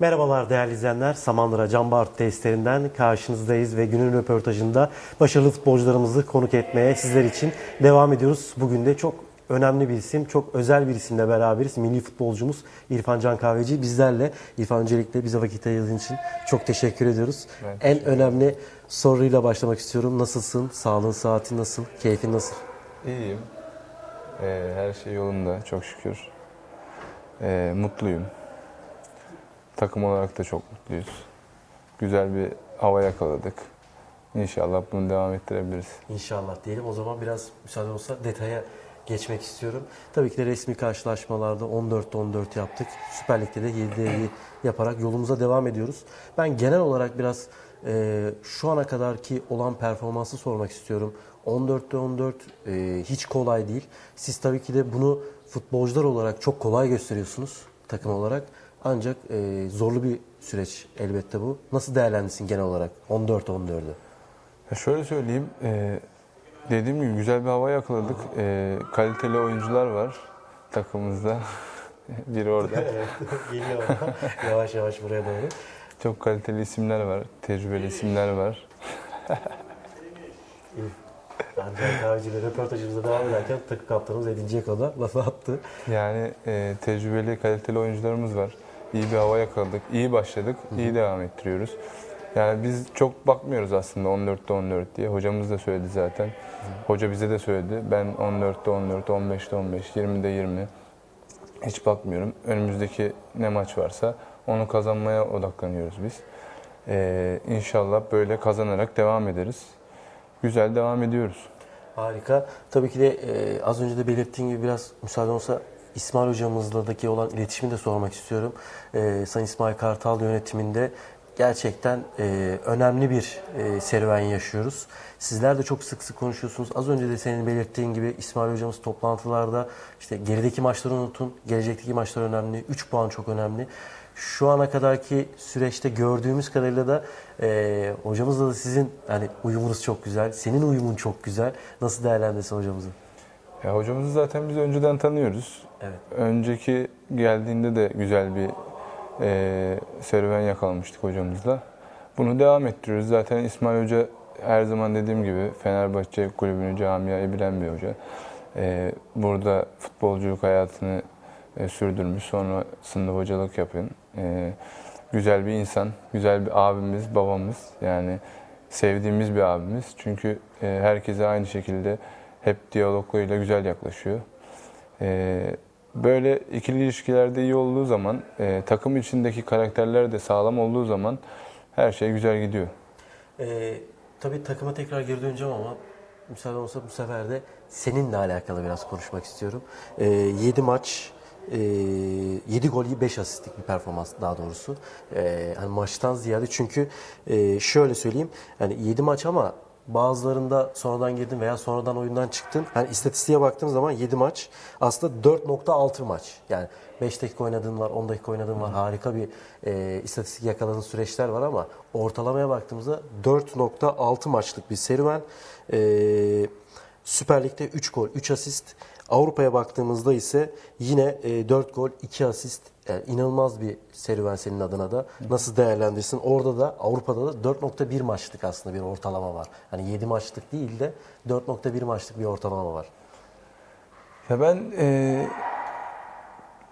Merhabalar değerli izleyenler. Samandıra Cambart testlerinden karşınızdayız ve günün röportajında başarılı futbolcularımızı konuk etmeye sizler için devam ediyoruz. Bugün de çok önemli bir isim, çok özel bir isimle beraberiz. Milli futbolcumuz İrfan Can Kahveci bizlerle. İrfan öncelikle bize vakit ayırdığın için çok teşekkür ediyoruz. Ben en önemli soruyla başlamak istiyorum. Nasılsın? Sağlığın, saatin nasıl? Keyfin nasıl? İyiyim. Ee, her şey yolunda çok şükür. Ee, mutluyum. Takım olarak da çok mutluyuz. Güzel bir hava yakaladık. İnşallah bunu devam ettirebiliriz. İnşallah diyelim. O zaman biraz müsaade olsa detaya geçmek istiyorum. Tabii ki de resmi karşılaşmalarda 14'te 14 yaptık. Süper Lig'de de 7'de 7 yaparak yolumuza devam ediyoruz. Ben genel olarak biraz e, şu ana kadarki olan performansı sormak istiyorum. 14'te 14 e, hiç kolay değil. Siz tabii ki de bunu futbolcular olarak çok kolay gösteriyorsunuz takım olarak. Ancak e, zorlu bir süreç elbette bu. Nasıl değerlendirsin genel olarak 14-14'ü? Ya şöyle söyleyeyim. e, dediğim gibi güzel bir hava yakaladık. E, kaliteli oyuncular var takımımızda. Biri orada. Evet, geliyor. yavaş yavaş buraya doğru. Çok kaliteli isimler var. Tecrübeli isimler var. Ancak Kahveci'yle röportajımıza devam ederken takı kaptanımız Edin Dzeko da lafı attı. Yani e, tecrübeli, kaliteli oyuncularımız var. İyi bir hava yakaladık, iyi başladık, iyi devam ettiriyoruz. Yani biz çok bakmıyoruz aslında 14'te 14 diye. Hocamız da söyledi zaten. Hoca bize de söyledi. Ben 14'te 14, 15'te 15, 20'de 20 hiç bakmıyorum. Önümüzdeki ne maç varsa onu kazanmaya odaklanıyoruz biz. E, inşallah böyle kazanarak devam ederiz. Güzel devam ediyoruz. Harika. Tabii ki de e, az önce de belirttiğim gibi biraz müsaade olsa İsmail hocamızla olan iletişimi de sormak istiyorum. E, Sayın İsmail Kartal yönetiminde gerçekten e, önemli bir e, serüven yaşıyoruz. Sizler de çok sık sık konuşuyorsunuz. Az önce de senin belirttiğin gibi İsmail hocamız toplantılarda işte gerideki maçları unutun, gelecekteki maçlar önemli, 3 puan çok önemli. Şu ana kadarki süreçte gördüğümüz kadarıyla da e, hocamızla da sizin hani uyumunuz çok güzel, senin uyumun çok güzel. Nasıl değerlendirsin hocamızı? Ya hocamızı zaten biz önceden tanıyoruz. Evet. Önceki geldiğinde de güzel bir e, serüven yakalamıştık hocamızla. Bunu devam ettiriyoruz. Zaten İsmail Hoca her zaman dediğim gibi Fenerbahçe kulübünü camiayı bilen bir hoca. E, burada futbolculuk hayatını e, sürdürmüş. Sonrasında hocalık yapın. E, güzel bir insan, güzel bir abimiz, babamız. Yani sevdiğimiz bir abimiz. Çünkü e, herkese aynı şekilde hep diyaloglarıyla güzel yaklaşıyor. E, böyle ikili ilişkilerde iyi olduğu zaman, e, takım içindeki karakterler de sağlam olduğu zaman her şey güzel gidiyor. Ee, tabii takıma tekrar geri döneceğim ama müsaade olsa bu sefer de seninle alakalı biraz konuşmak istiyorum. Ee, 7 maç, e, 7 gol 5 asistlik bir performans daha doğrusu. Ee, hani maçtan ziyade çünkü e, şöyle söyleyeyim. Yani 7 maç ama bazılarında sonradan girdin veya sonradan oyundan çıktın. Yani istatistiğe baktığım zaman 7 maç aslında 4.6 maç. Yani 5 dakika oynadığın var, 10 dakika oynadığın var. Harika bir e, istatistik yakaladığın süreçler var ama ortalamaya baktığımızda 4.6 maçlık bir serüven. E, Süper Lig'de 3 gol, 3 asist. Avrupa'ya baktığımızda ise yine e, 4 gol, 2 asist. Yani inanılmaz bir serüven senin adına da. Nasıl değerlendirsin? Orada da Avrupa'da da 4.1 maçlık aslında bir ortalama var. Hani 7 maçlık değil de 4.1 maçlık bir ortalama var. Ya ben e,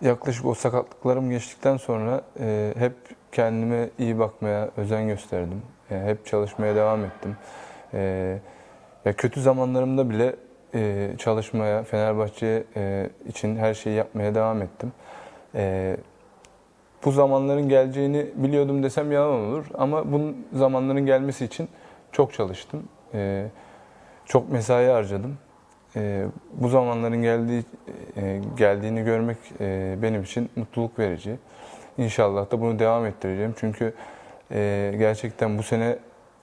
yaklaşık o sakatlıklarım geçtikten sonra e, hep kendime iyi bakmaya özen gösterdim. E, hep çalışmaya devam ettim. E, ya kötü zamanlarımda bile e, çalışmaya, Fenerbahçe e, için her şeyi yapmaya devam ettim. E, bu zamanların geleceğini biliyordum desem yalan olur ama bu zamanların gelmesi için çok çalıştım. E, çok mesai harcadım. E, bu zamanların geldiği e, geldiğini görmek e, benim için mutluluk verici. İnşallah da bunu devam ettireceğim. Çünkü e, gerçekten bu sene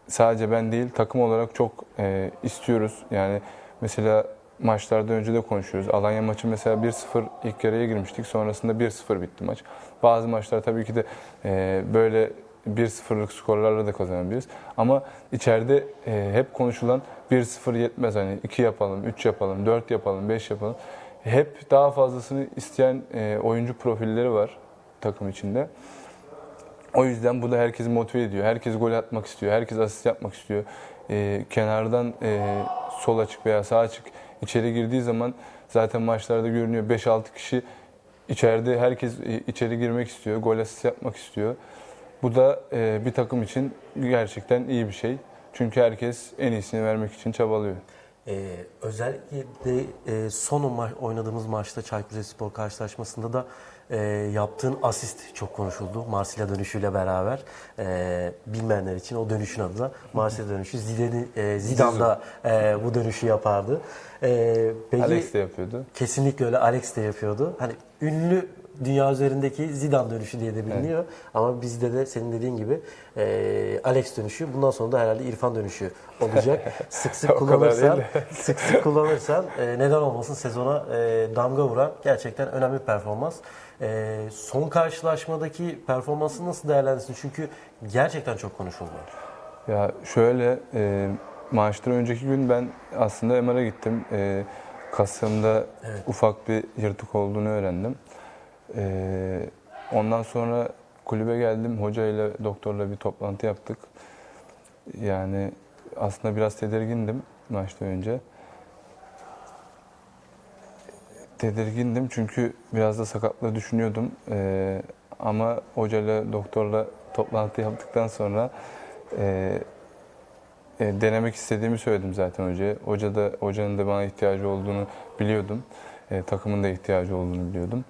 sadece ben değil takım olarak çok e, istiyoruz. Yani mesela maçlarda önce de konuşuyoruz. Alanya maçı mesela 1-0 ilk yarıya girmiştik. Sonrasında 1-0 bitti maç. Bazı maçlar tabii ki de e, böyle 1-0'lık skorlarla da kazanabiliriz. Ama içeride e, hep konuşulan 1-0 yetmez. Hani 2 yapalım, 3 yapalım, 4 yapalım, 5 yapalım. Hep daha fazlasını isteyen e, oyuncu profilleri var takım içinde. O yüzden bu da herkesi motive ediyor. Herkes gol atmak istiyor. Herkes asist yapmak istiyor. Ee, kenardan e, sol açık veya sağ açık içeri girdiği zaman zaten maçlarda görünüyor 5-6 kişi içeride herkes içeri girmek istiyor. Gol asist yapmak istiyor. Bu da e, bir takım için gerçekten iyi bir şey. Çünkü herkes en iyisini vermek için çabalıyor. Ee, özellikle de e, son ma- oynadığımız maçta Çaykur Rizespor karşılaşmasında da e, yaptığın asist çok konuşuldu. Marsilya dönüşüyle beraber. E, bilmeyenler için o dönüşün adı da Marsilya dönüşü. Zidane, e, Zidane da e, bu dönüşü yapardı. E, peki, Alex de yapıyordu. Kesinlikle öyle Alex de yapıyordu. Hani ünlü dünya üzerindeki Zidane dönüşü diye de biliniyor. Ama bizde de senin dediğin gibi e, Alex dönüşü bundan sonra da herhalde İrfan dönüşü olacak. sık sık kullanırsan, sık sık kullanırsan e, neden olmasın sezona e, damga vuran gerçekten önemli bir performans. E, son karşılaşmadaki performansını nasıl değerlendirirsin? Çünkü gerçekten çok konuşuldu. Ya şöyle e, maçtan önceki gün ben aslında MR'a gittim. E, Kasım'da Evet. ufak bir yırtık olduğunu öğrendim. E, ondan sonra kulübe geldim. Hoca ile doktorla bir toplantı yaptık. Yani aslında biraz tedirgindim maçtan önce. Tedirgindim çünkü biraz da sakatlığı düşünüyordum. E, ama hocayla doktorla toplantı yaptıktan sonra e, e, denemek istediğimi söyledim zaten hocaya. Hoca da hocanın da bana ihtiyacı olduğunu biliyordum. E, takımın da ihtiyacı olduğunu biliyordum.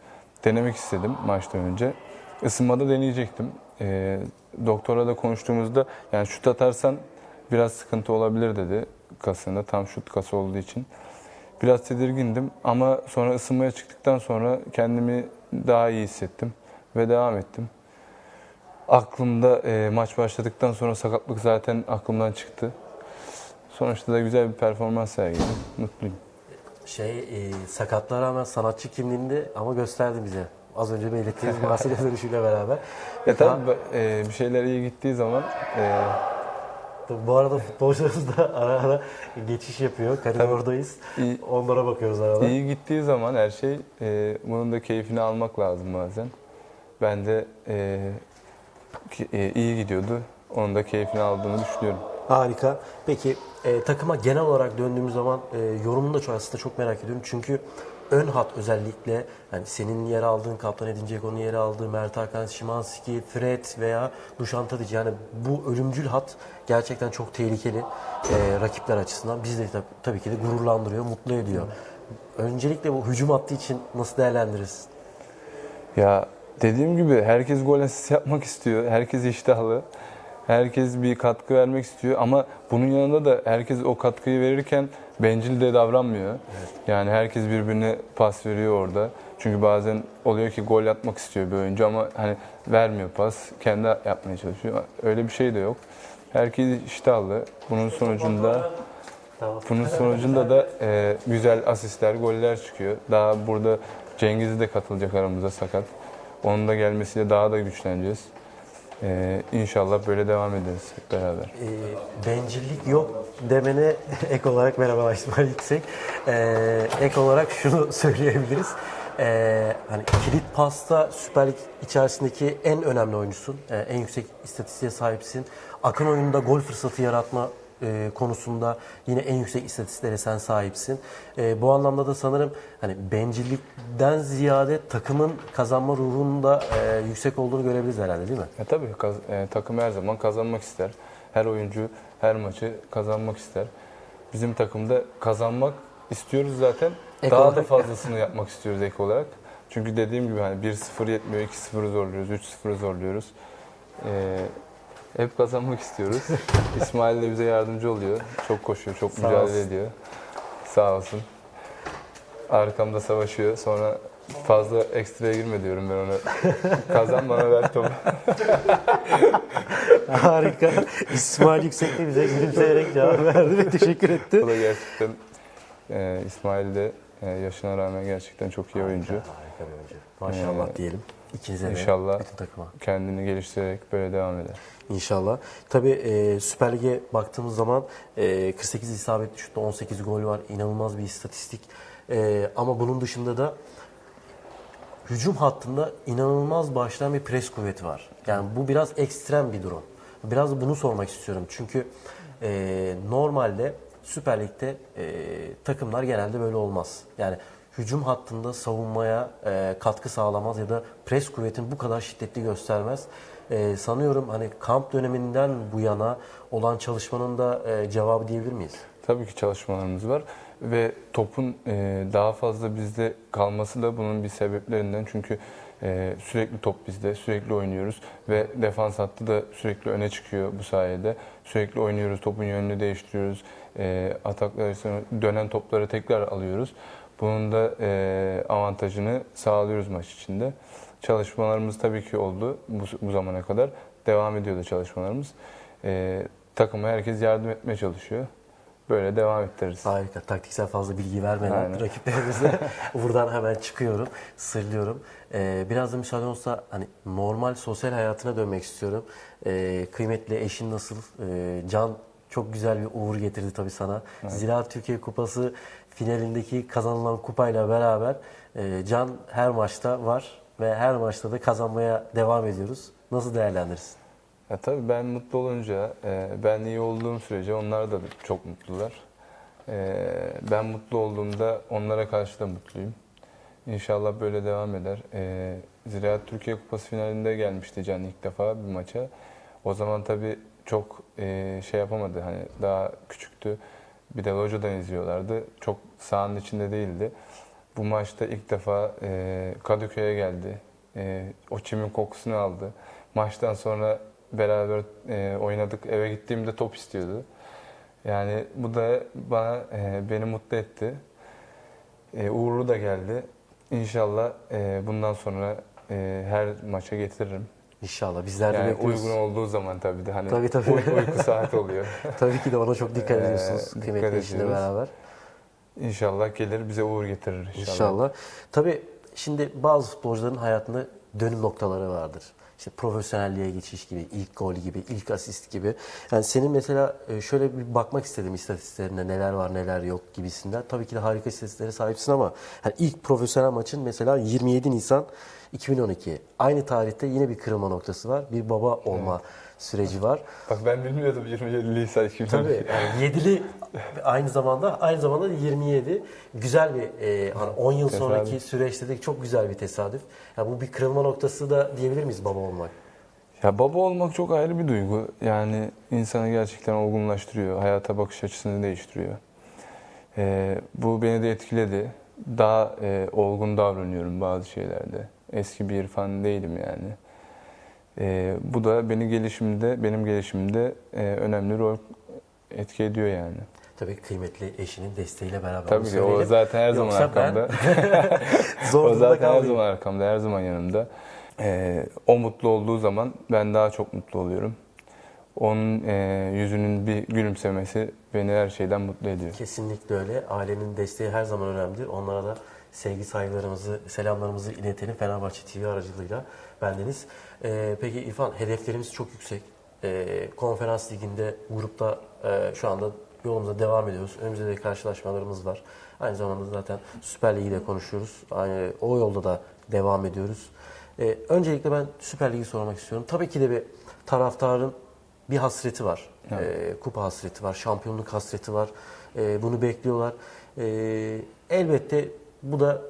Denemek istedim maçtan önce. Isınmada deneyecektim. E, doktora da konuştuğumuzda yani şut atarsan biraz sıkıntı olabilir dedi kasında. Tam şut kası olduğu için. Biraz tedirgindim ama sonra ısınmaya çıktıktan sonra kendimi daha iyi hissettim ve devam ettim. Aklımda e, maç başladıktan sonra sakatlık zaten aklımdan çıktı. Sonuçta da güzel bir performans sergiledim. Mutluyum. Şey e, sakatlığa rağmen sanatçı kimliğinde ama gösterdi bize. Az önce belirttiğimiz Marsilya dönüşüyle beraber. Ya tabii e, bir şeyler iyi gittiği zaman e, Tabii Bu arada futbolcularımız da ara ara geçiş yapıyor. Koridordayız. iyi, Onlara bakıyoruz arada. iyi gittiği zaman her şey e, bunun da keyfini almak lazım bazen. Ben de e, ki- e, iyi gidiyordu. Onun da keyfini aldığını düşünüyorum. Harika. Peki e, takıma genel olarak döndüğümüz zaman e, yorumunu da aslında çok merak ediyorum. Çünkü ön hat özellikle yani senin yer aldığın Kaptan Edin Dzeko'nun yer aldığı Mert Hakan, Şimanski, Fred veya Dušan Tadić yani bu ölümcül hat gerçekten çok tehlikeli e, rakipler açısından. Biz de tab- tabii ki de gururlandırıyor, mutlu ediyor. Öncelikle bu hücum hattı için nasıl değerlendiririz? Ya dediğim gibi herkes gol asist yapmak istiyor. Herkes iştahlı. Herkes bir katkı vermek istiyor ama bunun yanında da herkes o katkıyı verirken bencil de davranmıyor. Yani herkes birbirine pas veriyor orada. Çünkü bazen oluyor ki gol atmak istiyor bir oyuncu ama hani vermiyor pas. Kendi yapmaya çalışıyor. Öyle bir şey de yok. Herkes iştahlı. Bunun sonucunda bunun sonucunda da e, güzel asistler, goller çıkıyor. Daha burada Cengiz'i de katılacak aramıza sakat. Onun da gelmesiyle daha da güçleneceğiz. E, inşallah böyle devam ederiz hep beraber. E, bencillik yok demene ek olarak merhaba İsmail Yüksek. E, ek olarak şunu söyleyebiliriz. E, hani kilit pasta Süper Lig içerisindeki en önemli oyuncusun. E, en yüksek istatistiğe sahipsin. Akın oyununda gol fırsatı yaratma e, konusunda yine en yüksek istatistiklere sen sahipsin. E, bu anlamda da sanırım hani bencillikten ziyade takımın kazanma ruhunun da e, yüksek olduğunu görebiliriz herhalde değil mi? Ya tabii kaz- e, takım her zaman kazanmak ister. Her oyuncu her maçı kazanmak ister. Bizim takımda kazanmak istiyoruz zaten. Ek daha da olarak- fazlasını yapmak istiyoruz ek olarak. Çünkü dediğim gibi hani 1-0 yetmiyor, 2-0'ı zorluyoruz, 3-0'ı zorluyoruz. E, hep kazanmak istiyoruz. İsmail de bize yardımcı oluyor. Çok koşuyor, çok Sağ mücadele olsun. ediyor. Sağ olsun. Arkamda savaşıyor. Sonra fazla ekstraya girme diyorum ben ona. Kazan bana ver topu. Harika. İsmail Yüksek de bize gülümseyerek cevap verdi ve teşekkür etti. O da gerçekten e, İsmail de e, yaşına rağmen gerçekten çok iyi oyuncu. Harika bir oyuncu. Maşallah Ee, diyelim. İkinize de. inşallah. Bütün takıma. Kendini geliştirerek böyle devam eder. İnşallah. Tabii e, Süper Lig'e baktığımız zaman e, 48 isabetli şutta 18 gol var. İnanılmaz bir istatistik. E, ama bunun dışında da hücum hattında inanılmaz başlayan bir pres kuvveti var. Yani bu biraz ekstrem bir durum. Biraz bunu sormak istiyorum. Çünkü e, normalde Süper Lig'de e, takımlar genelde böyle olmaz. Yani hücum hattında savunmaya e, katkı sağlamaz ya da pres kuvvetini bu kadar şiddetli göstermez. E, sanıyorum hani kamp döneminden bu yana olan çalışmanın da e, cevabı diyebilir miyiz? Tabii ki çalışmalarımız var ve topun e, daha fazla bizde kalması da bunun bir sebeplerinden. Çünkü e, sürekli top bizde, sürekli oynuyoruz ve defans hattı da sürekli öne çıkıyor bu sayede. Sürekli oynuyoruz, topun yönünü değiştiriyoruz, e, ataklar dönen topları tekrar alıyoruz. Bunun da e, avantajını sağlıyoruz maç içinde. Çalışmalarımız tabii ki oldu bu, bu zamana kadar. Devam ediyor da çalışmalarımız. E, takıma herkes yardım etmeye çalışıyor. Böyle devam ettiririz. Harika. Taktiksel fazla bilgi vermeden Aynen. rakiplerimize buradan hemen çıkıyorum, sırlıyorum. Ee, biraz da müsaade olsa hani normal sosyal hayatına dönmek istiyorum. Ee, kıymetli eşin nasıl? Ee, Can çok güzel bir uğur getirdi tabii sana. Ziraat Türkiye Kupası finalindeki kazanılan kupayla beraber e, Can her maçta var ve her maçta da kazanmaya devam ediyoruz. Nasıl değerlendirirsin? Ya tabii ben mutlu olunca, e, ben iyi olduğum sürece onlar da çok mutlular. E, ben mutlu olduğumda onlara karşı da mutluyum. İnşallah böyle devam eder. E, Ziraat Türkiye Kupası finalinde gelmişti Can ilk defa bir maça. O zaman tabii çok e, şey yapamadı. Hani daha küçüktü. Bir de locadan izliyorlardı. Çok sahanın içinde değildi. Bu maçta ilk defa e, Kadıköy'e geldi. E, o çimin kokusunu aldı. Maçtan sonra beraber e, oynadık. Eve gittiğimde top istiyordu. Yani bu da bana e, beni mutlu etti. E, uğurlu da geldi. İnşallah e, bundan sonra e, her maça getiririm. İnşallah bizler de Yani bekliyoruz. uygun olduğu zaman tabii de hani Tabii, tabii. uy- uyku saati oluyor. Tabii ki de ona çok dikkat Ee, ediyorsunuz dikkat kıymetli eşinle beraber. İnşallah gelir bize uğur getirir inşallah. İnşallah. Tabii şimdi bazı futbolcuların hayatında dönüm noktaları vardır. İşte profesyonelliğe geçiş gibi, ilk gol gibi, ilk asist gibi. Yani senin mesela e, şöyle bir bakmak istedim istatistiklerine neler var neler yok gibisinden. Tabii ki de harika istatistiklere sahipsin ama hani ilk profesyonel maçın mesela 27 Nisan 2012. Aynı tarihte yine bir kırılma noktası var. Bir baba olma süreci var. Bak ben bilmiyordum 27 Nisan 2012. Tabii yani yedili aynı zamanda aynı zamanda da 27 güzel bir e, hani 10 yıl Tesadüf. sonraki süreçte de çok güzel bir tesadüf. Ya bu bir kırılma noktası da diyebilir miyiz baba olmak? Ya baba olmak çok ayrı bir duygu. Yani insanı gerçekten olgunlaştırıyor. Hayata bakış açısını değiştiriyor. Ee, bu beni de etkiledi. Daha e, olgun davranıyorum bazı şeylerde. Eski bir İrfan değilim yani. Ee, bu da beni gelişimde, benim gelişimde e, önemli rol etki ediyor yani. Tabii kıymetli eşinin desteğiyle beraber Tabii ki o zaten her zaman Yoksa ben arkamda. Zor o zaten her kalmayayım. zaman arkamda, her zaman yanımda. Ee, o mutlu olduğu zaman ben daha çok mutlu oluyorum. Onun e, yüzünün bir gülümsemesi beni her şeyden mutlu ediyor. Kesinlikle öyle. Ailenin desteği her zaman önemlidir. Onlara da sevgi saygılarımızı, selamlarımızı iletelim Fenerbahçe TV aracılığıyla bendeniz. Ee, peki İrfan, hedeflerimiz çok yüksek. Ee, konferans liginde grupta e, şu anda yolumuza devam ediyoruz. Önümüzde de karşılaşmalarımız var. Aynı zamanda zaten Süper Lig'i de konuşuyoruz. Aynı, o yolda da devam ediyoruz. Ee, öncelikle ben Süper Lig'i sormak istiyorum. Tabii ki de bir taraftarın bir hasreti var. Ee, kupa hasreti var, şampiyonluk hasreti var. Ee, bunu bekliyorlar. Ee, elbette bu da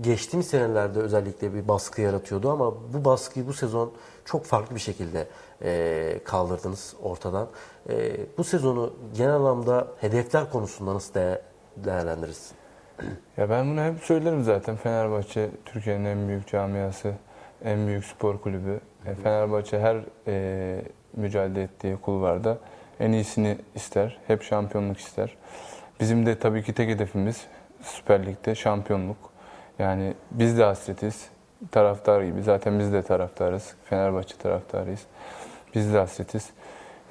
geçtiğimiz senelerde özellikle bir baskı yaratıyordu ama bu baskıyı bu sezon çok farklı bir şekilde e, kaldırdınız ortadan. E, bu sezonu genel anlamda hedefler konusunda nasıl de- değerlendirirsin? Ya ben bunu hep söylerim zaten. Fenerbahçe Türkiye'nin en büyük camiası, en büyük spor kulübü. E, Fenerbahçe her e, mücadele ettiği kulvarda en iyisini ister. Hep şampiyonluk ister. Bizim de tabii ki tek hedefimiz Süper Lig'de şampiyonluk. Yani biz de hasretiz. Taraftar gibi. Zaten biz de taraftarız. Fenerbahçe taraftarıyız. Biz de hasretiz.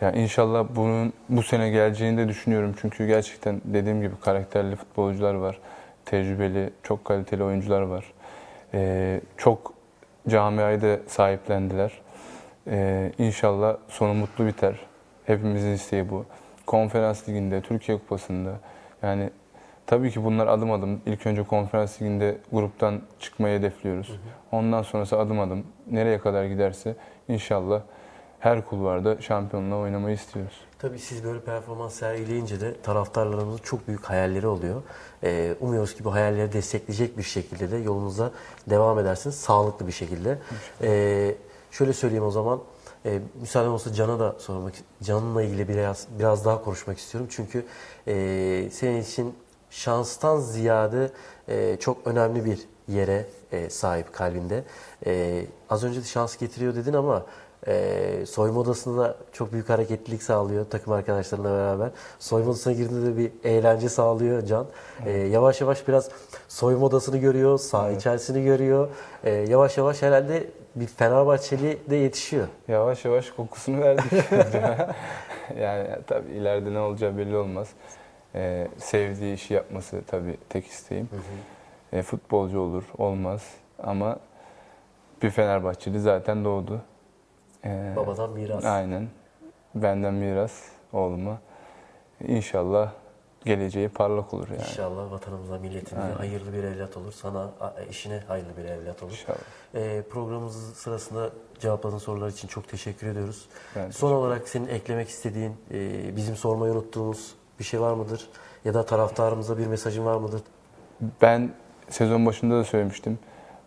Yani inşallah bunun bu sene geleceğini de düşünüyorum. Çünkü gerçekten dediğim gibi karakterli futbolcular var. Tecrübeli, çok kaliteli oyuncular var. Ee, çok camiayı da sahiplendiler. Ee, inşallah sonu mutlu biter. Hepimizin isteği bu. Konferans liginde, Türkiye Kupası'nda yani tabii ki bunlar adım adım. İlk önce konferans liginde gruptan çıkmayı hedefliyoruz. Ondan sonrası adım adım. Nereye kadar giderse inşallah her kulvarda şampiyonluğa oynamayı istiyoruz. Tabii siz böyle performans sergileyince de taraftarlarımızın çok büyük hayalleri oluyor. Ee, umuyoruz ki bu hayalleri destekleyecek bir şekilde de yolunuza devam edersiniz. Sağlıklı bir şekilde. Ee, şöyle söyleyeyim o zaman. E, müsaaden olsa Can'a da sormak, Can'la ilgili biraz biraz daha konuşmak istiyorum. Çünkü e, senin için şanstan ziyade e, çok önemli bir yere e, sahip kalbinde. E, az önce de şans getiriyor dedin ama e, soyunma odasında da çok büyük hareketlilik sağlıyor takım arkadaşlarıyla beraber. Soyunma odasına girdiğinde de bir eğlence sağlıyor Can. E, yavaş yavaş biraz soyunma odasını görüyor, saha içerisini görüyor. E, yavaş yavaş herhalde bir Fenerbahçeli de yetişiyor. Yavaş yavaş kokusunu verdik. yani tabii ileride ne olacağı belli olmaz. Ee, sevdiği işi yapması tabii tek isteğim. Ee, futbolcu olur, olmaz ama bir Fenerbahçeli zaten doğdu. Ee, Babadan miras. Aynen. Benden miras oğluma. İnşallah geleceği parlak olur yani. İnşallah vatanımıza, milletimize Aynen. hayırlı bir evlat olur. Sana, eşine hayırlı bir evlat olur. İnşallah. Ee, programımız sırasında cevapladığın sorular için çok teşekkür ediyoruz. Ben Son olarak senin eklemek istediğin, e, bizim sormayı unuttuğumuz bir şey var mıdır? Ya da taraftarımıza bir mesajın var mıdır? Ben sezon başında da söylemiştim.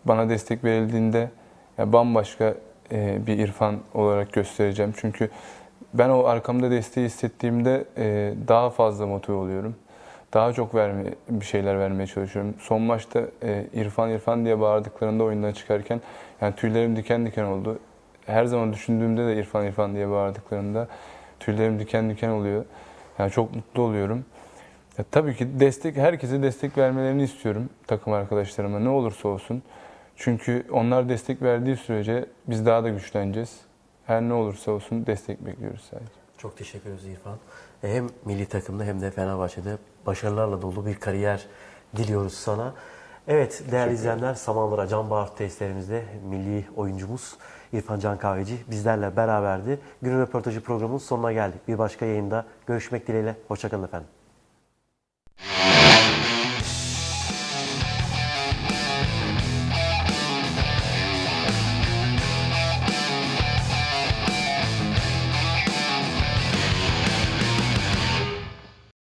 Bana destek verildiğinde ya bambaşka e, bir İrfan olarak göstereceğim. Çünkü ben o arkamda desteği hissettiğimde e, daha fazla motive oluyorum. Daha çok verme, bir şeyler vermeye çalışıyorum. Son maçta e, İrfan İrfan diye bağırdıklarında oyundan çıkarken yani tüylerim diken diken oldu. Her zaman düşündüğümde de İrfan İrfan diye bağırdıklarında tüylerim diken diken oluyor. Yani çok mutlu oluyorum. Ya tabii ki destek herkese destek vermelerini istiyorum takım arkadaşlarıma ne olursa olsun. Çünkü onlar destek verdiği sürece biz daha da güçleneceğiz. Her ne olursa olsun destek bekliyoruz sadece. Çok teşekkür ederiz İrfan. E, Hem milli takımda hem de Fenerbahçe'de başarılarla dolu bir kariyer diliyoruz sana. Evet değerli izleyenler Samanlıra Can Bağır testlerimizde milli oyuncumuz İrfan Can Kahveci bizlerle beraberdi. Günün röportajı programının sonuna geldik. Bir başka yayında görüşmek dileğiyle. Hoşçakalın efendim.